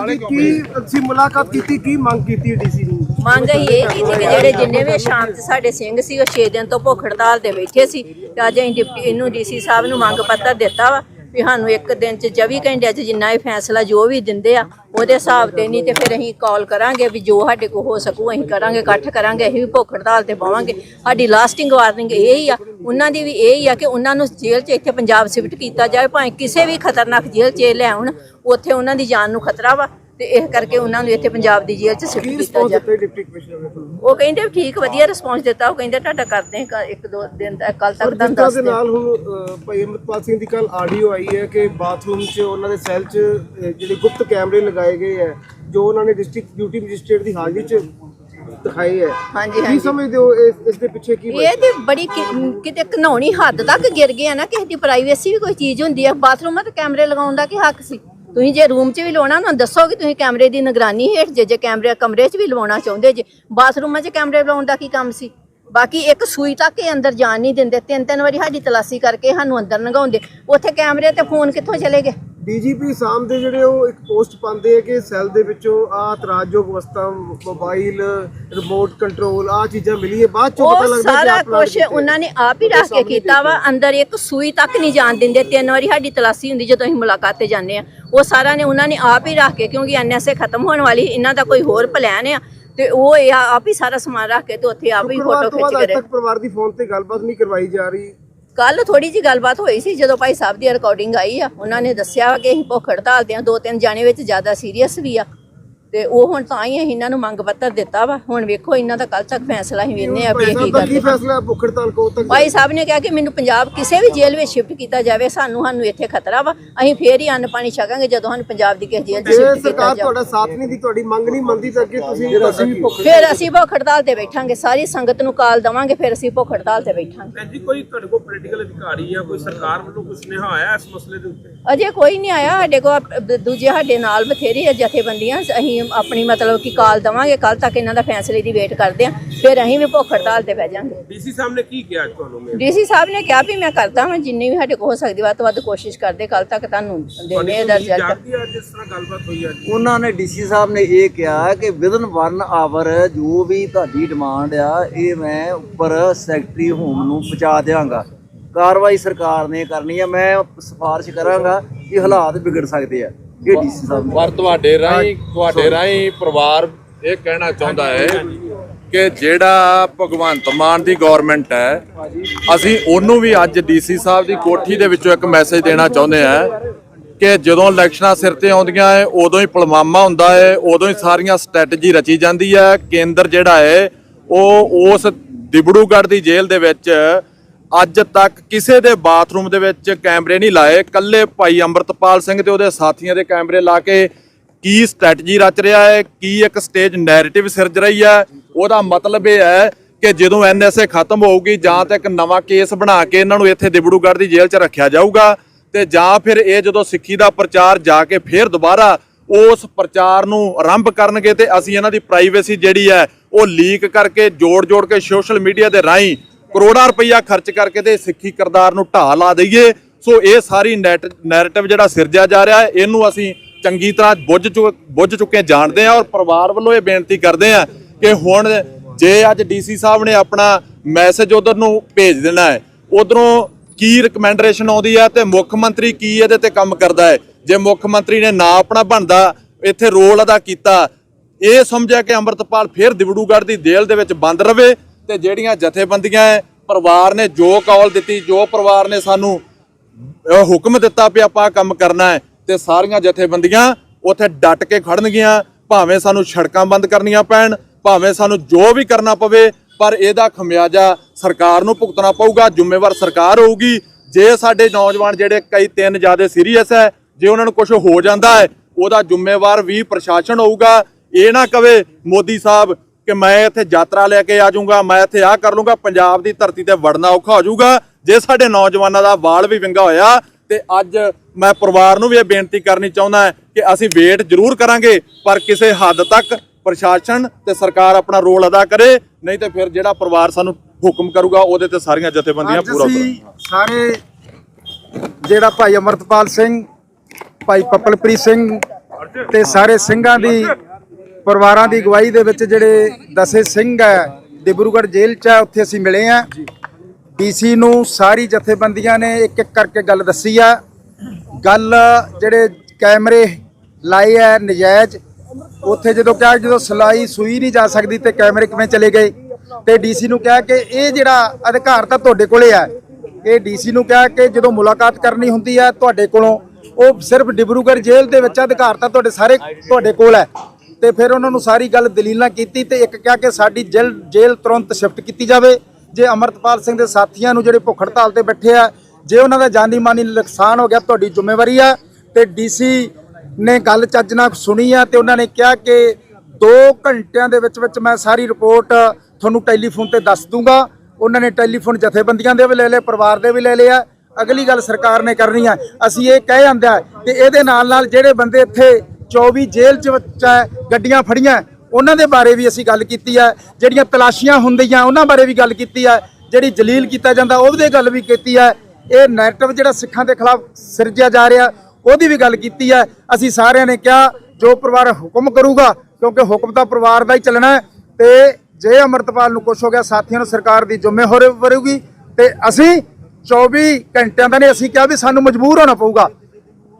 ਹਾਂਜੀ ਕੀ ਅਸੀਂ ਮੁਲਾਕਾਤ ਕੀਤੀ ਕੀ ਮੰਗ ਕੀਤੀ ਡੀਸੀ ਨੂੰ ਮੰਗ ਅਸੀਂ ਇਹ ਕੀਤੀ ਕਿ ਜਿਹੜੇ ਜਿੰਨੇ ਵੀ ਸ਼ਾਂਤ ਸਾਡੇ ਸਿੰਘ ਸੀ ਉਹ 6 ਦਿਨ ਤੋਂ ਭੁੱਖ ਹੜਤਾਲ ਤੇ ਬੈਠੇ ਸੀ ਤੇ ਅੱਜ ਅਸੀਂ ਡਿਪਟੀ ਇਹਨੂੰ ਡੀਸੀ ਸਾਹਿਬ ਨੂੰ ਮੰਗ ਪੱਤਰ ਦਿੱਤਾ ਵਾ। ਵੀ ਸਾਨੂੰ ਇੱਕ ਦਿਨ ਚ 24 ਘੰਟਿਆਂ ਚ ਜਿੰਨਾ ਇਹ ਫੈਸਲਾ ਜੋ ਵੀ ਦਿੰਦੇ ਆ, ਉਹਦੇ ਹਿਸਾਬ ਤੇ ਨਹੀਂ ਤੇ ਫਿਰ ਅਸੀਂ ਕਾਲ ਕਰਾਂਗੇ ਵੀ ਜੋ ਸਾਡੇ ਕੋਲ ਹੋ ਸਕੂ, ਅਸੀਂ ਕਰਾਂਗੇ, ਇਕੱਠ ਕਰਾਂਗੇ, ਅਸੀਂ ਵੀ ਭੁੱਖ ਹੜਤਾਲ ਤੇ ਪਾਵਾਂਗੇ ਸਾਡੀ ਲਾਸਟਿੰਗ ਵਾਰਨਿੰਗ ਇਹ ਹੀ ਆ, ਉਹਨਾਂ ਦੀ ਵੀ ਇਹ ਹੀ ਆ ਕਿ ਉਹਨਾਂ ਨੂੰ ਜੇਲ੍ਹ 'ਚ ਇੱਥੇ ਪੰਜਾਬ ਸ਼ਿਫਟ ਕੀਤਾ ਜਾਵੇ ਭਾਵੇਂ ਕਿਸੇ ਵੀ ਖਤਰਨਾਕ ਜੇਲ੍ਹ 'ਚ ਲੈ ਆਉਣ, ਉੱਥੇ ਉਹਨਾਂ ਦੀ ਜਾਨ ਨੂੰ ਖਤਰਾ ਵਾ। ਤੇ ਇਸ ਕਰਕੇ ਉਹਨਾਂ ਨੂੰ ਇੱਥੇ ਪੰਜਾਬ ਦੀ ਜੇਲ੍ਹ 'ਚ ਜਾਵੇ ਦਿੱਤਾ ਡਿਪਟੀ ਕਮਿਸ਼ਨਰ ਨੇ ਤੁਹਾਨੂੰ? ਉਹ ਕਹਿੰਦੇ ਠੀਕ ਵਧੀਆ ਰਿਸਪੌਂਸ ਦਿੱਤਾ। ਉਹ ਕਹਿੰਦੇ ਤੁਹਾਡਾ ਕਰਦੇ ਹਾਂ ਇੱਕ ਦੋ ਦਿਨ ਤੱਕ ਕੱਲ ਤੱਕ ਦੱਸ ਦੇ ਦੇ ਨਾਲ ਹੁਣ ਅਹ, ਭਾਈ ਅਮਰਪਾਲ ਸਿੰਘ ਦੀ ਕੱਲ ਆਡੀਓ ਆਈ ਹੈ ਕਿ ਬਾਥਰੂਮ 'ਚ ਉਹਨਾਂ ਦੇ ਸੈੱਲ 'ਚ ਅਹ, ਜਿਹੜੇ ਗੁਪਤ ਕੈਮਰੇ ਲਗਾਏ ਗਏ ਹੈ ਜੋ ਉਹਨਾਂ ਨੇ ਡਿਸਟ੍ਰਿਕਟ ਡਿਊਟੀ ਮੈਜਿਸਟ੍ਰੇਟ ਦੀ ਹਾਜ਼ਰੀ 'ਚ ਦਿਖਾਏ ਹੈ। ਹਾਂਜੀ ਕੀ ਹਾਂਜੀ। ਸਮਝਦੇ ਹੋ ਇਸ ਇਸ ਦੇ ਪਿੱਛੇ ਕੀ ਇਹ ਤੇ ਬੜੀ ਕਿ- ਕਿਤੇ ਘਨੌਣੀ ਹੱਦ ਤੱਕ ਗਿਰ ਗਿਆ ਨਾ ਕਿਸੇ ਦੀ ਪ੍ਰਾਈਵੇਸੀ ਵੀ ਕੋਈ ਚੀਜ਼ ਹੁੰਦੀ ਹੈ। ਬਾਥਰੂਮਾਂ ਤੇ ਕੈਮਰੇ ਲਗਾਉਣ ਦਾ ਕੀ ਹੱਕ ਸੀ? ਤੁਸੀਂ ਜੇ ਰੂਮ 'ਚ ਵੀ ਲਾਉਣਾ ਨਾ ਦੱਸੋ ਕਿ ਤੁਸੀਂ ਕੈਮਰੇ ਦੀ ਨਿਗਰਾਨੀ ਹੇਠ ਜੇ ਜੇ ਕੈਮਰੇ, ਕਮਰੇ 'ਚ ਵੀ ਲਵਾਉਣਾ ਚਾਹੁੰਦੇ, ਜੇ ਬਾਥਰੂਮਾਂ 'ਚ ਕੈਮਰੇ ਲਾਉਣ ਦਾ ਕੀ ਕੰਮ ਸੀ? ਬਾਕੀ ਇੱਕ ਸੂਈ ਤੱਕ ਹੀ ਅੰਦਰ ਜਾਣ ਨਹੀਂ ਦਿੰਦੇ ਤਿੰਨ ਤਿੰਨ ਵਾਰੀ ਸਾਡੀ ਤਲਾਸ਼ੀ ਕਰਕੇ ਸਾਨੂੰ ਅੰਦਰ ਲੰਘਾਉਂਦੇ ਉੱਥੇ ਕੈਮਰੇ ਤੇ ਫੋਨ ਕਿੱਥੋਂ ਚਲੇ ਗਏ? ਡੀਜੀਪੀ ਸਾਮ ਦੇ ਜਿਹੜੇ ਉਹ ਇੱਕ ਪੋਸਟ ਪਾਉਂਦੇ ਆ ਕਿ ਸੈੱਲ ਦੇ ਵਿੱਚੋਂ ਆ ਇਤਰਾਜ਼ਯੋਗ ਵਸਤਾਂ ਮੋਬਾਈਲ ਰਿਮੋਟ ਕੰਟਰੋਲ ਆ ਚੀਜ਼ਾਂ ਮਿਲੀਆਂ। ਬਾਅਦ ਚੋਂ ਪਤਾ ਲੱਗਦਾ ਕਿ ਸਾਰਾ ਕੁਝ ਹੈ। ਉਹਨਾਂ ਨੇ ਆਪ ਹੀ ਰੱਖ ਕੇ ਕੀਤਾ ਵਾ। ਅੰਦਰ ਇੱਕ ਸੂਈ ਤੱਕ ਨਹੀਂ ਜਾਣ ਦਿੰਦੇ। ਤਿੰਨ ਵਾਰੀ ਸਾਡੀ ਤਲਾਸ਼ੀ ਹੁੰਦੀ ਜਦੋਂ ਅਸੀਂ ਮੁਲਾਕਾਤ ਤੇ ਜਾਂਦੇ ਆ। ਉਹ ਸਾਰਾ ਨੇ ਉਹਨਾਂ ਨੇ ਆਪ ਹੀ ਰੱਖ ਕੇ ਕਿਉਂਕਿ ਐਨਐਸਏ ਖਤਮ ਹੋਣ ਵਾਲੀ ਇਹਨਾਂ ਦਾ ਕੋਈ ਹੋਰ ਪਲਾਨ ਆ। ਤੇ ਉਹ ਇਹ ਆਪ ਹੀ ਸਾਰਾ ਸਮਾਨ ਰੱਖ ਕੇ ਤੇ ਉੱਥੇ ਆਪ ਹੀ ਫੋਟੋ ਖਿੱਚ ਕੇ ਪਰਿਵਾਰ ਦੀ ਫੋਨ ਤੇ ਗੱਲਬਾਤ ਨਹੀਂ ਕਰਵਾਈ ਜਾ ਰਹੀ। ਕੱਲ ਥੋੜੀ ਜੀ ਗੱਲਬਾਤ ਹੋਈ ਸੀ, ਜਦੋਂ ਭਾਈ ਸਾਹਿਬ ਦੀ ਰਿਕਾਰਡਿੰਗ ਆਈ ਆ, ਉਹਨਾਂ ਨੇ ਦੱਸਿਆ ਕਿ ਅਸੀਂ ਭੁੱਖ ਹੜਤਾਲ ਤੇ ਆ ਦੋ ਤਿੰਨ ਜਾਣੇ ਵਿੱਚ ਜ਼ਿਆਦਾ ਸੀਰੀਅਸ ਵੀ ਆ। ਤੇ ਉਹ ਹੁਣ ਤਾਂ ਹੀ ਅਸੀਂ ਇਹਨਾਂ ਨੂੰ ਮੰਗ ਪੱਤਰ ਦਿੱਤਾ ਵਾ। ਹੁਣ ਵੇਖੋ ਇਹਨਾਂ ਦਾ ਕੱਲ ਤੱਕ ਫੈਸਲਾ ਹੀ ਵੇਨੇ ਆ ਵੀ ਭਾਈ ਇਹ ਕੀ ਕੀ ਕਰਦੇ। ਫੈਸਲਾ ਹੈ? ਭੁੱਖ ਹੜਤਾਲ ਕਦੋਂ ਤੱਕ ਭਾਈ ਸਾਹਿਬ ਨੇ ਕਿਹਾ ਕਿ ਮੈਨੂੰ ਪੰਜਾਬ ਕਿਸੇ ਵੀ ਜੇਲ੍ਹ ਵਿੱਚ ਸ਼ਿਫਟ ਕੀਤਾ ਜਾਵੇ ਸਾਨੂੰ ਸਾਨੂੰ ਇੱਥੇ ਖਤਰਾ ਵਾ। ਅਸੀਂ ਫੇਰ ਹੀ ਅੰਨ ਪਾਣੀ ਛਕਾਂਗੇ ਜਦੋਂ ਸਾਨੂੰ ਪੰਜਾਬ ਦੀ ਕਿਸੇ ਜੇਲ੍ਹ 'ਚ ਜੇ ਸ਼ਿਫਟ ਕੀਤਾ ਸਰਕਾਰ ਜਾਵੇ। ਤੁਹਾਡਾ ਸਾਥ ਨਹੀਂ ਦੀ ਤੁਹਾਡੀ ਮੰਗ ਨਹੀਂ ਮੰਨਦੀ ਤਾਂ ਅੱਗੇ ਤੁਸੀਂ ਅਸੀਂ ਵੀ ਭੁੱਖ ਫਿਰ ਅਸੀਂ ਭੁੱਖ ਹੜਤਾਲ ਤੇ ਬੈਠਾਂਗੇ। ਸਾਰੀ ਸੰਗਤ ਨੂੰ ਕਾਲ ਦਵਾਂਗੇ ਫਿਰ ਅਸੀਂ ਭੁੱਖ ਹੜਤਾਲ ਤੇ ਬੈਠਾਂਗੇ। ਭੈਣ ਜੀ ਕੋਈ ਤੁਹਾਡੇ ਕੋਲ ਪੋਲੀਟੀਕਲ ਅਧਿਕਾਰੀ ਜਾਂ ਕੋਈ ਸਰਕਾਰ ਵੱਲੋਂ ਕੁਝ ਸੁਨੇਹਾ ਆਇਆ ਇਸ ਮਸਲੇ ਦੇ ਉੱਤੇ? ਅਜੇ ਕੋਈ ਨਹੀਂ ਆਇਆ ਸਾਡੇ ਕੋਲ ਦੂਜੇ ਸਾਡੇ ਨਾਲ ਬਥੇਰੀ ਆ ਜਥੇਬੰਦੀਆਂ ਅਸੀਂ ਆਪਣੀ ਮਤਲਬ ਕਿ ਕਾਲ ਦਵਾਂਗੇ ਕੱਲ ਤੱਕ ਇਹਨਾਂ ਦਾ ਫੈਸਲੇ ਦੀ ਵੇਟ ਕਰਦੇ ਆ ਫਿਰ ਅਸੀਂ ਵੀ ਭੁੱਖ ਹੜਤਾਲ ਤੇ ਬਹਿ ਜਾਾਂਗੇ। ਡੀਸੀ ਸਾਹਿਬ ਨੇ ਕੀ ਕਿਹਾ ਤੁਹਾਨੂੰ ਮੈਂ ਡੀਸੀ ਸਾਹਿਬ ਨੇ ਕਿਹਾ ਵੀ ਮੈਂ ਕਰਦਾ ਹਾਂ ਜਿੰਨੀ ਵੀ ਸਾਡੇ ਕੋਲ ਹੋ ਸਕਦੀ ਵੱਧ ਤੋਂ ਵੱਧ ਕੋਸ਼ਿਸ਼ ਕਰਦੇ ਕੱਲ ਤੱਕ ਤੁਹਾਨੂੰ ਦੇਣੇ ਇਹਦਾ ਰਿਜ਼ਲਟ ਜਾਗਦੀ ਆ ਜਿਸ ਤਰ੍ਹਾਂ ਗੱਲਬਾਤ ਹੋਈ ਅੱਜ? ਉਹਨਾਂ ਨੇ ਡੀਸੀ ਸਾਹਿਬ ਨੇ ਇਹ ਕਿਹਾ ਕਿ ਵਿਦਨ 1 ਆਵਰ ਜੋ ਵੀ ਤੁਹਾਡੀ ਡਿਮਾਂਡ ਆ ਇਹ ਮੈਂ ਉੱਪਰ ਸੈਕਟਰੀ ਹੋਮ ਨੂੰ ਪਹੁੰਚਾ ਦਿਆਂਗਾ। ਕਾਰਵਾਈ ਸਰਕਾਰ ਨੇ ਕਰਨੀ ਆ ਮੈਂ ਸਿਫਾਰਿਸ਼ ਕਰਾਂਗਾ ਕਿ ਹਾਲਾਤ ਵਿਗੜ ਸਕਦੇ ਆ। ਇਹ ਡੀਸੀ ਸਾਹਿਬ ਨੇ ਪਰ ਤੁਹਾਡੇ ਰਾਹੀਂ ਤੁਹਾਡੇ ਰਾਹੀਂ ਪਰਿਵਾਰ ਇਹ ਕਹਿਣਾ ਚਾਹੁੰਦਾ ਹੈ ਕਿ ਜਿਹੜਾ ਭਗਵੰਤ ਮਾਨ ਦੀ ਗਵਰਨਮੈਂਟ ਹੈ ਅਸੀਂ ਉਹਨੂੰ ਵੀ ਅੱਜ ਡੀਸੀ ਸਾਹਿਬ ਦੀ ਕੋਠੀ ਦੇ ਵਿੱਚੋਂ ਇੱਕ ਮੈਸੇਜ ਦੇਣਾ ਚਾਹੁੰਦੇ ਆ ਕਿ ਜਦੋਂ ਇਲੈਕਸ਼ਨਾਂ ਸਿਰ ਤੇ ਆਉਂਦੀਆਂ ਹੈ ਉਦੋਂ ਹੀ ਪਲਮਾਮਾ ਹੁੰਦਾ ਹੈ ਉਦੋਂ ਹੀ ਸਾਰੀਆਂ ਸਟ੍ਰੈਟਜੀ ਰਚੀ ਜਾਂਦੀ ਹੈ। ਕੇਂਦਰ ਜਿਹੜਾ ਹੈ ਉਹ ਉਸ ਦਿਬੜੂਗੜ੍ਹ ਦੀ ਜੇਲ੍ਹ ਦੇ ਵਿੱਚ ਅੱਜ ਤੱਕ ਕਿਸੇ ਦੇ ਬਾਥਰੂਮ ਦੇ ਵਿੱਚ ਕੈਮਰੇ ਨਹੀਂ ਲਾਏ। ਕੱਲੇ ਭਾਈ ਅੰਮ੍ਰਿਤਪਾਲ ਸਿੰਘ ਤੇ ਉਹਦੇ ਸਾਥੀਆਂ ਦੇ ਕੈਮਰੇ ਲਾ ਕੇ ਕੀ ਸਟ੍ਰੈਟਜੀ ਰਚ ਰਿਹਾ ਹੈ, ਕੀ ਇੱਕ ਸਟੇਜ ਨੈਰੇਟਿਵ ਸਿਰਜ ਰਹੀ ਹੈ। ਉਹਦਾ ਮਤਲਬ ਇਹ ਹੈ ਕਿ ਜਦੋਂ ਐਨਐਸਏ ਖਤਮ ਹੋਊਗੀ ਜਾਂ ਤਾਂ ਇੱਕ ਨਵਾਂ ਕੇਸ ਬਣਾ ਕੇ ਇਹਨਾਂ ਨੂੰ ਇੱਥੇ ਦਿਬੜੂਗੜ੍ਹ ਦੀ ਜੇਲ੍ਹ 'ਚ ਰੱਖਿਆ ਜਾਊਗਾ ਤੇ ਜਾਂ ਫਿਰ ਇਹ ਜਦੋਂ ਸਿੱਖੀ ਦਾ ਪ੍ਰਚਾਰ ਜਾ ਕੇ ਫਿਰ ਦੁਬਾਰਾ ਉਸ ਪ੍ਰਚਾਰ ਨੂੰ ਆਰੰਭ ਕਰਨਗੇ ਤੇ ਅਸੀਂ ਇਹਨਾਂ ਦੀ ਪ੍ਰਾਈਵੇਸੀ ਜਿਹੜੀ ਹੈ ਉਹ ਲੀਕ ਕਰਕੇ ਜੋੜ-ਜੋੜ ਕੇ ਸੋਸ਼ਲ ਮੀਡੀਆ ਦੇ ਰਾਹੀਂ ਕਰੋੜਾਂ ਰੁਪਈਆ ਖਰਚ ਕਰਕੇ ਤੇ ਸਿੱਖੀ ਕਰਤਾਰ ਨੂੰ ਢਾਹ ਲਾ ਦਈਏ। ਸੋ ਇਹ ਸਾਰੀ ਨੈਰੇਟਿਵ ਜਿਹੜਾ ਸਿਰਜਿਆ ਜਾ ਰਿਹਾ ਹੈ, ਇਹਨੂੰ ਅਸੀਂ ਚੰਗੀ ਤਰ੍ਹਾਂ ਬੁੱਝ ਚੁ- ਬੁੱਝ ਚੁੱਕੇ ਜਾਣਦੇ ਹਾਂ ਔਰ ਪਰਿਵਾਰ ਵੱਲੋਂ ਇਹ ਬੇਨਤੀ ਕਰਦੇ ਹਾਂ ਕਿ ਹੁਣ ਜੇ ਅੱਜ ਡੀਸੀ ਸਾਹਿਬ ਨੇ ਆਪਣਾ ਮੈਸੇਜ ਉਧਰ ਨੂੰ ਭੇਜ ਦੇਣਾ ਹੈ, ਉਧਰੋਂ ਕੀ ਰਿਕਮੈਂਡੇਸ਼ਨ ਆਉਂਦੀ ਹੈ ਤੇ ਮੁੱਖ ਮੰਤਰੀ ਕੀ ਇਹਦੇ ਤੇ ਕੰਮ ਕਰਦਾ ਹੈ? ਜੇ ਮੁੱਖ ਮੰਤਰੀ ਨੇ ਨਾ ਆਪਣਾ ਬਣਦਾ, ਇੱਥੇ ਰੋਲ ਅਦਾ ਕੀਤਾ, ਇਹ ਸਮਝਿਆ ਕਿ ਅੰਮ੍ਰਿਤਪਾਲ ਫਿਰ ਦਿਵੜੂਗੜ੍ਹ ਦੀ ਜੇਲ੍ਹ ਦੇ ਵਿੱਚ ਬੰਦ ਰਵੇ ਤੇ ਜਿਹੜੀਆਂ ਜਥੇਬੰਦੀਆਂ ਹੈ, ਪਰਿਵਾਰ ਨੇ ਜੋ ਕਾਲ ਦਿੱਤੀ, ਜੋ ਪਰਿਵਾਰ ਨੇ ਸਾਨੂੰ ਹੁਕਮ ਦਿੱਤਾ ਵੀ ਆਪਾਂ ਕੰਮ ਕਰਨਾ ਹੈ, ਤੇ ਸਾਰੀਆਂ ਜਥੇਬੰਦੀਆਂ ਉੱਥੇ ਡਟ ਕੇ ਖੜਨਗੀਆਂ, ਭਾਵੇਂ ਸਾਨੂੰ ਸੜਕਾਂ ਬੰਦ ਕਰਨੀਆਂ ਪੈਣ, ਭਾਵੇਂ ਸਾਨੂੰ ਜੋ ਵੀ ਕਰਨਾ ਪਵੇ, ਪਰ ਇਹਦਾ ਖਮਿਆਜਾ ਸਰਕਾਰ ਨੂੰ ਭੁਗਤਣਾ ਪਊਗਾ, ਜ਼ਿੰਮੇਵਾਰ ਸਰਕਾਰ ਹੋਊਗੀ। ਜੇ ਸਾਡੇ ਨੌਜਵਾਨ ਜਿਹੜੇ ਕਈ ਤਿੰਨ ਜ਼ਿਆਦਾ ਸੀਰੀਅਸ ਹੈ, ਜੇ ਉਹਨਾਂ ਨੂੰ ਕੁਝ ਹੋ ਜਾਂਦਾ ਹੈ, ਉਹਦਾ ਜ਼ਿੰਮੇਵਾਰ ਵੀ ਪ੍ਰਸ਼ਾਸਨ ਹੋਊਗਾ। ਇਹ ਨਾ ਕਵੇ, ਮੋਦੀ ਸਾਹਿਬ ਕਿ ਮੈਂ ਇੱਥੇ ਯਾਤਰਾ ਲੈ ਕੇ ਆ ਜਾਊਂਗਾ ਮੈਂ ਇੱਥੇ ਆ ਕਰ ਲੂੰਗਾ ਪੰਜਾਬ ਦੀ ਧਰਤੀ ਤੇ ਵੜਨਾ ਔਖਾ ਹੋ ਜਾਊਗਾ। ਜੇ ਸਾਡੇ ਨੌਜਵਾਨਾਂ ਦਾ ਵਾਲ ਵੀ ਵਿੰਗਾ ਹੋਇਆ ਤੇ ਅੱਜ ਮੈਂ ਪਰਿਵਾਰ ਨੂੰ ਵੀ ਇਹ ਬੇਨਤੀ ਕਰਨੀ ਚਾਹੁੰਦਾ ਕਿ ਅਸੀਂ ਵੇਟ ਜ਼ਰੂਰ ਕਰਾਂਗੇ ਪਰ ਕਿਸੇ ਹੱਦ ਤੱਕ ਪ੍ਰਸ਼ਾਸਨ ਤੇ ਸਰਕਾਰ ਆਪਣਾ ਰੋਲ ਅਦਾ ਕਰੇ ਨਹੀਂ ਤੇ ਫਿਰ ਜਿਹੜਾ ਪਰਿਵਾਰ ਸਾਨੂੰ ਹੁਕਮ ਕਰੂਗਾ ਉਹਦੇ ਤੇ ਸਾਰੀਆਂ ਜਥੇਬੰਦੀਆਂ ਪੂਰਾ ਕਰਨਗੀਆਂ ਸਾਰੇ ਜਿਹੜਾ ਭਾਈ ਅਮਰਤਪਾਲ ਸਿੰਘ ਭਾਈ ਪਪਲਪ੍ਰੀਤ ਸਿੰਘ ਤੇ ਸਾਰੇ ਸਿੰਘਾਂ ਦੀ ਪਰਿਵਾਰਾਂ ਦੀ ਅਗਵਾਈ ਦੇ ਵਿੱਚ ਜਿਹੜੇ ਦਸੇ ਸਿੰਘ ਹੈ ਡਿਬਰੂਗੜ੍ਹ ਜੇਲ੍ਹ 'ਚ ਹੈ, ਉੱਥੇ ਅਸੀਂ ਮਿਲੇ ਆ ਡੀਸੀ ਨੂੰ ਸਾਰੀ ਜਥੇਬੰਦੀਆਂ ਨੇ ਇੱਕ ਇੱਕ ਕਰਕੇ ਗੱਲ ਦੱਸੀ ਆ। ਗੱਲ ਜਿਹੜੇ ਕੈਮਰੇ ਲਾਏ ਆ ਨਜਾਇਜ਼, ਉੱਥੇ ਜਦੋਂ ਕਿਹਾ ਜਦੋਂ ਸਲਾਈ ਸੂਈ ਨਹੀਂ ਜਾ ਸਕਦੀ ਤੇ ਕੈਮਰੇ ਕਿਵੇਂ ਚਲੇ ਗਏ, ਤੇ ਡੀਸੀ ਨੂੰ ਕਿਹਾ ਕਿ ਇਹ ਜਿਹੜਾ ਅਧਿਕਾਰ ਤਾਂ ਤੁਹਾਡੇ ਕੋਲੇ ਆ। ਇਹ ਡੀਸੀ ਨੂੰ ਕਿਹਾ ਕਿ ਜਦੋਂ ਮੁਲਾਕਾਤ ਕਰਨੀ ਹੁੰਦੀ ਹੈ ਤੁਹਾਡੇ ਕੋਲੋਂ, ਉਹ ਸਿਰਫ ਡਿਬਰੂਗੜ੍ਹ ਜੇਲ੍ਹ ਦੇ ਵਿੱਚ ਅਧਿਕਾਰ ਤਾਂ ਤੁਹਾਡੇ ਸਾਰੇ, ਤੁਹਾਡੇ ਕੋਲ ਹੈ। ਤੇ ਫਿਰ ਉਹਨਾਂ ਨੂੰ ਸਾਰੀ ਗੱਲ ਦਲੀਲਾਂ ਕੀਤੀ ਤੇ ਇੱਕ ਕਿਹਾ ਕਿ ਸਾਡੀ ਜੇਲ੍ਹ ਜੇਲ੍ਹ ਤੁਰੰਤ ਸ਼ਿਫਟ ਕੀਤੀ ਜਾਵੇ। ਜੇ ਅਮਰਤਪਾਲ ਸਿੰਘ ਦੇ ਸਾਥੀਆਂ ਨੂੰ ਜਿਹੜੇ ਭੁੱਖ ਹੜਤਾਲ ਤੇ ਬੈਠੇ ਆ, ਜੇ ਉਹਨਾਂ ਦਾ ਜਾਨੀ ਮਾਨੀ ਨੁਕਸਾਨ ਹੋ ਗਿਆ, ਤੁਹਾਡੀ ਜ਼ਿੰਮੇਵਾਰੀ ਆ। ਤੇ ਡੀਸੀ ਨੇ ਗੱਲ ਚੱਜ ਨਾਲ ਸੁਣੀ ਆ ਤੇ ਉਹਨਾਂ ਨੇ ਕਿਹਾ ਕਿ 2 ਘੰਟਿਆਂ ਦੇ ਵਿੱਚ ਵਿੱਚ ਮੈਂ ਸਾਰੀ ਰਿਪੋਰਟ ਤੁਹਾਨੂੰ ਟੈਲੀਫੋਨ ਤੇ ਦੱਸ ਦੂੰਗਾ। ਉਹਨਾਂ ਨੇ ਟੈਲੀਫੋਨ ਜਥੇਬੰਦੀਆਂ ਦੇ ਵੀ ਲੈ ਲਏ, ਪਰਿਵਾਰ ਦੇ ਵੀ ਲੈ ਲਏ ਆ। ਅਗਲੀ ਗੱਲ ਸਰਕਾਰ ਨੇ ਕਰਨੀ ਆ। ਅਸੀਂ ਇਹ ਕਹਿ ਜਾਂਦਾ ਕਿ ਇਹਦੇ ਨਾਲ ਨਾਲ ਜਿਹੜੇ ਬੰਦੇ ਇੱਥੇ 24 ਜੇਲ੍ਹ ਚ ਵਿੱਚ ਹੈ, ਗੱਡੀਆਂ ਫੜੀਆਂ। ਉਹਨਾਂ ਦੇ ਬਾਰੇ ਵੀ ਅਸੀਂ ਗੱਲ ਕੀਤੀ ਹੈ। ਜਿਹੜੀਆਂ ਤਲਾਸ਼ੀਆਂ ਹੁੰਦੀਆਂ ਉਹਨਾਂ ਬਾਰੇ ਵੀ ਗੱਲ ਕੀਤੀ ਹੈ। ਜਿਹੜੀ ਜਲੀਲ ਕੀਤਾ ਜਾਂਦਾ ਉਹਦੇ ਗੱਲ ਵੀ ਕੀਤੀ ਹੈ। ਇਹ ਨੈਰੇਟਿਵ ਜਿਹੜਾ ਸਿੱਖਾਂ ਦੇ ਖਿਲਾਫ ਸਿਰਜਿਆ ਜਾ ਰਿਹਾ ਉਹਦੀ ਵੀ ਗੱਲ ਕੀਤੀ ਹੈ। ਅਸੀਂ ਸਾਰਿਆਂ ਨੇ ਕਿਹਾ ਜੋ ਪਰਿਵਾਰ ਹੁਕਮ ਕਰੂਗਾ ਕਿਉਂਕਿ ਹੁਕਮ ਤਾਂ ਪਰਿਵਾਰ ਦਾ ਹੀ ਚੱਲਣਾ ਹੈ ਤੇ ਜੇ ਅਮਰਤਪਾਲ ਨੂੰ ਕੁਛ ਹੋ ਗਿਆ ਸਾਥੀਆਂ ਨੂੰ ਸਰਕਾਰ ਦੀ ਜ਼ਿੰਮੇਵਾਰੀ ਹੋਵੇਗੀ ਤੇ ਅਸੀਂ 24 ਘੰਟਿਆਂ ਦਾ ਨਹੀਂ ਅਸੀਂ ਕਿਹਾ ਵੀ ਸਾਨੂੰ ਮਜਬੂਰ ਹੋਣਾ ਪਊਗਾ।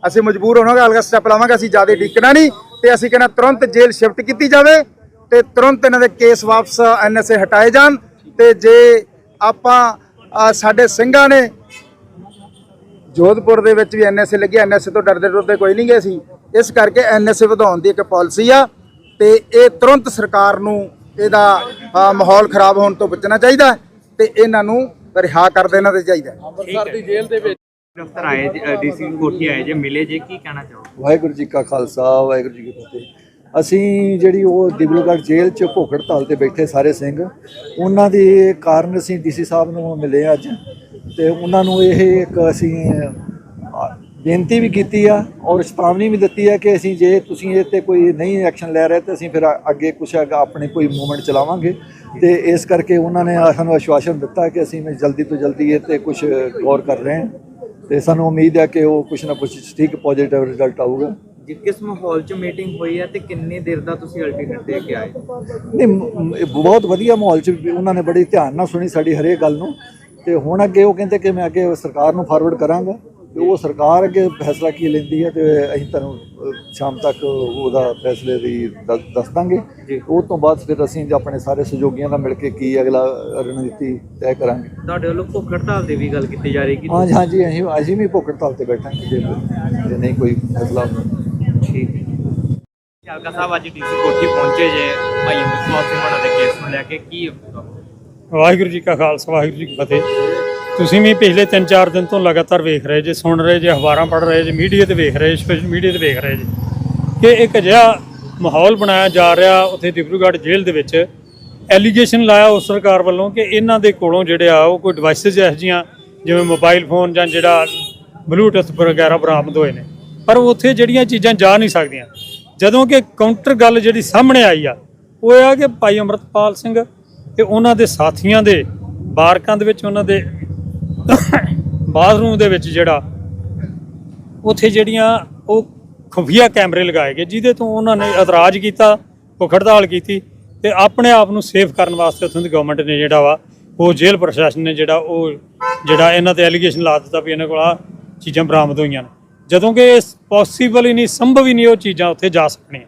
ਅਸੀਂ ਮਜਬੂਰ ਹੋਵਾਂਗੇ ਅਲਗਾ ਸਟੈਪ ਲਾਵਾਂਗੇ, ਅਸੀਂ ਜ਼ਿਆਦਾ ਡਿੱਕਣਾ ਨਹੀਂ ਤੇ ਅਸੀਂ ਕਹਿੰਦਾ ਤੁਰੰਤ ਜੇਲ੍ਹ ਸ਼ਿਫਟ ਕੀਤੀ ਜਾਵੇ ਤੇ ਤੁਰੰਤ ਇਹਨਾਂ ਦੇ ਕੇਸ ਵਾਪਸ ਐਨਐਸਏ ਹਟਾਏ ਜਾਣ ਤੇ ਜੇ ਆਪਾਂ ਸਾਡੇ ਸਿੰਘਾਂ ਨੇ ਜੋਧਪੁਰ ਦੇ ਵਿੱਚ ਵੀ ਐਨਐਸਏ ਲੱਗੀ, ਐਨਐਸਏ ਤੋਂ ਡਰਦੇ ਡਰਦੇ ਕੋਈ ਨਹੀਂ ਗਏ ਸੀ। ਇਸ ਕਰਕੇ ਐਨਐਸਏ ਵਧਾਉਣ ਦੀ ਇੱਕ ਪਾਲਿਸੀ ਆ ਤੇ ਇਹ ਤੁਰੰਤ ਸਰਕਾਰ ਨੂੰ ਇਹਦਾ ਮਾਹੌਲ ਖਰਾਬ ਹੋਣ ਤੋਂ ਬਚਣਾ ਚਾਹੀਦਾ ਤੇ ਇਹਨਾਂ ਨੂੰ ਰਿਹਾ ਕਰ ਦੇਣਾ ਤੇ ਚਾਹੀਦਾ। ਅੰਮ੍ਰਿਤਸਰ ਦੀ ਜੇਲ੍ਹ ਦੇ ਵਿੱਚ ਦਫ਼ਤਰ ਆਏ ਡੀਸੀ ਕੋਠੀ ਆਏ ਜੇ, ਮਿਲੇ ਜੇ, ਕੀ ਕਹਿਣਾ ਚਾਹੋਗੇ? ਵਾਹਿਗੁਰੂ ਜੀ ਕਾ ਖਾਲਸਾ, ਵਾਹਿਗੁਰੂ ਜੀ ਕੀ ਫਤਿਹ। ਅਸੀਂ ਜਿਹੜੀ ਉਹ ਡਿਬਲੂਗੜ੍ਹ ਜੇਲ੍ਹ 'ਚ ਭੁੱਖ ਤਾਲ ਤੇ ਬੈਠੇ ਸਾਰੇ ਸਿੰਘ, ਉਹਨਾਂ ਦੇ ਕਾਰਨ ਅਸੀਂ ਡੀਸੀ ਸਾਹਿਬ ਨੂੰ ਮਿਲੇ ਅੱਜ। ਤੇ ਉਹਨਾਂ ਨੂੰ ਇਹ ਇੱਕ ਅਸੀਂ ਬੇਨਤੀ ਵੀ ਕੀਤੀ ਆ ਔਰ ਚੇਤਾਵਨੀ ਵੀ ਦਿੱਤੀ ਹੈ ਕਿ ਅਸੀਂ ਜੇ ਤੁਸੀਂ ਇਹ ਤੇ ਕੋਈ ਨਹੀਂ ਐਕਸ਼ਨ ਲੈ ਰਹੇ ਤੇ ਅਸੀਂ ਫਿਰ ਅੱਗੇ ਕੁਛ ਅਗ- ਆਪਣੇ ਕੋਈ ਮੂਵਮੈਂਟ ਚਲਾਵਾਂਗੇ। ਤੇ ਇਸ ਕਰਕੇ ਉਹਨਾਂ ਨੇ ਸਾਨੂੰ ਆਸ਼ਵਾਸਨ ਦਿੱਤਾ ਕਿ ਅਸੀਂ ਜਲਦੀ ਤੋਂ ਜਲਦੀ ਇਹ ਤੇ ਕੁਝ ਗੌਰ ਕਰ ਰਹੇ ਹਾਂ। ਤੇ ਸਾਨੂੰ ਉਮੀਦ ਹੈ ਕਿ ਉਹ ਕੁਛ ਨਾ ਕੁਛ ਠੀਕ ਪੋਜ਼ਿਟਿਵ ਰਿਜ਼ਲਟ ਆਊਗਾ। ਜੀ ਕਿਸ ਮਾਹੌਲ 'ਚ ਮੀਟਿੰਗ ਹੋਈ ਹੈ ਤੇ ਕਿੰਨੀ ਦੇਰ ਦਾ ਤੁਸੀਂ ਅਲਟੀਮੇਟ ਦੇ ਕੇ ਆਏ? ਨਹੀਂ ਮ- ਇਹ ਬਹੁਤ ਵਧੀਆ ਮਾਹੌਲ ਚ ਵੀ ਉਹਨਾਂ ਨੇ ਬੜੀ ਧਿਆਨ ਨਾਲ ਸੁਣੀ ਸਾਡੀ ਹਰੇਕ ਗੱਲ ਨੂੰ। ਤੇ ਹੁਣ ਅੱਗੇ ਉਹ ਕਹਿੰਦੇ ਕਿ ਮੈਂ ਅੱਗੇ ਸਰਕਾਰ ਨੂੰ ਫਾਰਵਰਡ ਕਰਾਂਗਾ। ਤੇ ਉਹ ਸਰਕਾਰ ਅੱਗੇ ਫੈਸਲਾ ਕੀ ਲੈਂਦੀ ਹੈ ਤੇ ਅਸੀਂ ਤੁਹਾਨੂੰ ਸ਼ਾਮ ਤੱਕ ਉਹਦਾ ਫੈਸਲੇ ਦੀ ਦੱਸ ਦਾਂਗੇ। ਉਹ ਤੋਂ ਬਾਅਦ ਫਿਰ ਅਸੀਂ ਆਪਣੇ ਸਾਰੇ ਸਹਿਯੋਗੀਆਂ ਨਾਲ ਮਿਲ ਕੇ ਕੀ ਅਗਲਾ ਰਣਨੀਤੀ ਤੈਅ ਕਰਾਂਗੇ। ਤੁਹਾਡੇ ਵੱਲੋਂ ਭੁੱਖ ਹੜਤਾਲ ਦੀ ਵੀ ਗੱਲ ਕੀਤੀ ਜਾ ਰਹੀ ਕਿ ਹਾਂਜੀ ਹਾਂਜੀ ਅਸੀਂ ਅਸੀਂ ਵੀ ਭੁੱਖ ਹੜਤਾਲ ਤੇ ਬੈਠਾਂਗੇ ਜੇ ਜੇ ਨਹੀਂ ਕੋਈ ਫੈਸਲਾ ਠੀਕ। ਚਾਲਕਾ ਸਾਹਿਬ ਅੱਜ ਡੀਸੀ ਕੋਠੀ ਪਹੁੰਚੇ ਜੇ ਭਾਈ ਅਮਰਪਾਲ ਸਿੰਘ ਹੋਣਾ ਦੇ ਕੇਸ ਨੂੰ ਲੈ ਕੇ ਕੀ ਵਾਹਿਗੁਰੂ ਜੀ ਕਾ ਖਾਲਸਾ ਵਾਹਿਗੁਰੂ ਜੀ ਕੀ ਫਤਿਹ। ਤੁਸੀਂ ਵੀ ਪਿਛਲੇ 3-4 ਦਿਨ ਤੋਂ ਲਗਾਤਾਰ ਵੇਖ ਰਹੇ ਜੇ, ਸੁਣ ਰਹੇ ਜੇ, ਅਖਬਾਰਾਂ ਪੜ੍ਹ ਰਹੇ ਜੇ, ਮੀਡੀਆ ਤੇ ਵੇਖ ਰਹੇ, ਸੋਸ਼ਲ ਮੀਡੀਆ ਤੇ ਵੇਖ ਰਹੇ ਜੇ। ਕਿ ਇੱਕ ਅਜਿਹਾ ਮਾਹੌਲ ਬਣਾਇਆ ਜਾ ਰਿਹਾ ਉੱਥੇ ਡਿਬਰੂਗੜ੍ਹ ਜੇਲ੍ਹ ਦੇ ਵਿੱਚ। ਐਲੀਗੇਸ਼ਨ ਲਾਇਆ ਉਸ ਸਰਕਾਰ ਵੱਲੋਂ ਕਿ ਇਹਨਾਂ ਦੇ ਕੋਲੋਂ ਜਿਹੜੇ ਆ, ਉਹ ਕੋਈ ਡਿਵਾਈਸਸ ਇਹੋ ਜਿਹੀਆਂ, ਜਿਵੇਂ ਮੋਬਾਈਲ ਫੋਨ ਜਾਂ ਜਿਹੜਾ ਬਲੂਟੁੱਥ ਵਗੈਰਾ ਬਰਾਮਦ ਹੋਏ ਨੇ। ਪਰ ਉੱਥੇ ਜਿਹੜੀਆਂ ਚੀਜ਼ਾਂ ਜਾ ਨਹੀਂ ਸਕਦੀਆਂ। ਜਦੋਂ ਕਿ ਕਾਊਂਟਰ ਗੱਲ ਜਿਹੜੀ ਸਾਹਮਣੇ ਆਈ ਆ, ਉਹ ਇਹ ਆ ਕਿ ਭਾਈ ਅਮਰਤਪਾਲ ਸਿੰਘ ਤੇ ਉਹਨਾਂ ਦੇ ਸਾਥੀਆਂ ਦੇ, ਬਾਰਕਾਂ ਦੇ ਵਿੱਚ ਉਹਨਾਂ ਦੇ ਬਾਥਰੂਮ ਦੇ ਵਿੱਚ ਜਿਹੜਾ ਉੱਥੇ ਜਿਹੜੀਆਂ ਉਹ ਖੁਫੀਆ ਕੈਮਰੇ ਲਗਾਏ ਗਏ, ਜਿਹਦੇ ਤੋਂ ਉਹਨਾਂ ਨੇ ਇਤਰਾਜ਼ ਕੀਤਾ ਭੁੱਖ ਹੜਤਾਲ ਕੀਤੀ ਤੇ ਆਪਣੇ ਆਪ ਨੂੰ ਸੇਫ ਕਰਨ ਵਾਸਤੇ ਉੱਥੋਂ ਦੀ ਗਵਰਨਮੈਂਟ ਨੇ ਜਿਹੜਾ ਵਾ, ਉਹ ਜੇਲ੍ਹ ਪ੍ਰਸ਼ਾਸਨ ਨੇ ਜਿਹੜਾ ਉਹ ਜਿਹੜਾ ਇਹਨਾਂ ਤੇ ਐਲੀਗੇਸ਼ਨ ਲਾ ਦਿੱਤਾ ਵੀ ਇਹਨਾਂ ਕੋਲ ਆ ਚੀਜ਼ਾਂ ਬਰਾਮਦ ਹੋਈਆਂ ਨੇ। ਜਦੋਂ ਕਿ ਇਹ ਪੋਸੀਬਲ ਹੀ ਨਹੀਂ, ਸੰਭਵ ਹੀ ਨਹੀਂ ਉਹ ਚੀਜ਼ਾਂ ਉੱਥੇ ਜਾ ਸਕਣੀਆਂ।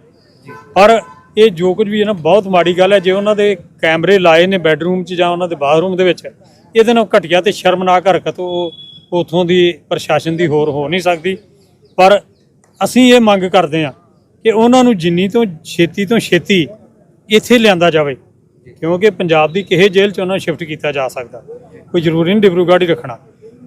ਪਰ ਇਹ ਜੋ ਕੁਝ ਵੀ ਹੈ ਨਾ, ਬਹੁਤ ਮਾੜੀ ਗੱਲ ਹੈ, ਜੇ ਉਹਨਾਂ ਦੇ ਕੈਮਰੇ ਲਾਏ ਨੇ ਬੈੱਡਰੂਮ 'ਚ ਜਾਂ ਉਹਨਾਂ ਦੇ ਬਾਥਰੂਮ ਦੇ ਵਿੱਚ ਇਹਦੇ ਨਾਲ ਘਟੀਆ ਤੇ ਸ਼ਰਮਨਾਕ ਹਰਕਤ ਉਹ ਉਥੋਂ ਦੀ ਪ੍ਰਸ਼ਾਸਨ ਦੀ ਹੋਰ ਹੋ ਨਹੀਂ ਸਕਦੀ। ਪਰ ਅਸੀਂ ਇਹ ਮੰਗ ਕਰਦੇ ਹਾਂ ਕਿ ਉਹਨਾਂ ਨੂੰ ਜਿੰਨੀ ਤੋਂ ਛੇਤੀ ਤੋਂ ਛੇਤੀ ਇੱਥੇ ਲਿਆਂਦਾ ਜਾਵੇ, ਕਿਉਂਕਿ ਪੰਜਾਬ ਦੀ ਕਿਸੇ ਜੇਲ੍ਹ 'ਚ ਉਹਨਾਂ ਨੂੰ ਸ਼ਿਫਟ ਕੀਤਾ ਜਾ ਸਕਦਾ। ਕੋਈ ਜ਼ਰੂਰੀ ਨਹੀਂ ਡਿਬਰੂਗੜ੍ਹ ਹੀ ਰੱਖਣਾ।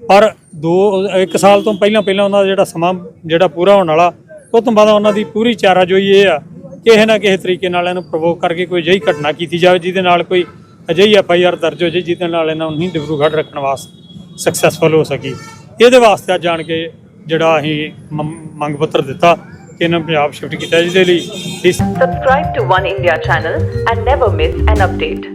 ਪਰ ਦੋ, ਇੱਕ ਸਾਲ ਤੋਂ ਪਹਿਲਾਂ ਪਹਿਲਾਂ ਉਹਨਾਂ ਦਾ ਜਿਹੜਾ ਸਮਾਂ, ਜਿਹੜਾ ਪੂਰਾ ਹੋਣ ਵਾਲਾ, ਉਹ ਤੋਂ ਬਾਅਦ ਉਹਨਾਂ ਦੀ ਪੂਰੀ ਚਾਰਾਜੋਈ ਇਹ ਆ ਕਿਸੇ ਨਾ ਕਿਸੇ ਤਰੀਕੇ ਨਾਲ ਇਹਨੂੰ ਪ੍ਰਵੋਕ ਕਰਕੇ ਕੋਈ ਅਜਿਹੀ ਘਟਨਾ ਕੀਤੀ ਜਾਵੇ ਜਿਹਦੇ ਨਾਲ ਕੋਈ ਅਜਿਹੀ ਐਫ ਆਈ ਆਰ ਦਰਜ ਹੋ ਜਾਏ ਜਿਹਦੇ ਨਾਲ ਇਹਨਾਂ ਨੂੰ ਨਹੀਂ ਡਿਬਰੂਗੜ੍ਹ ਰੱਖਣ ਵਾਸਤੇ ਸਕਸੈਸਫੁਲ ਹੋ ਸਕੀ ਇਹਦੇ ਵਾਸਤੇ ਅੱਜ ਜਾਣ ਕੇ ਜਿਹੜਾ ਅਸੀਂ ਮ- ਮੰਗ ਪੱਤਰ ਦਿੱਤਾ ਕਿ ਇਹਨਾਂ ਪੰਜਾਬ ਸ਼ਿਫਟ ਕੀਤਾ ਜਿਹਦੇ ਲਈ ਇਸ Subscribe to One India channel and never miss an.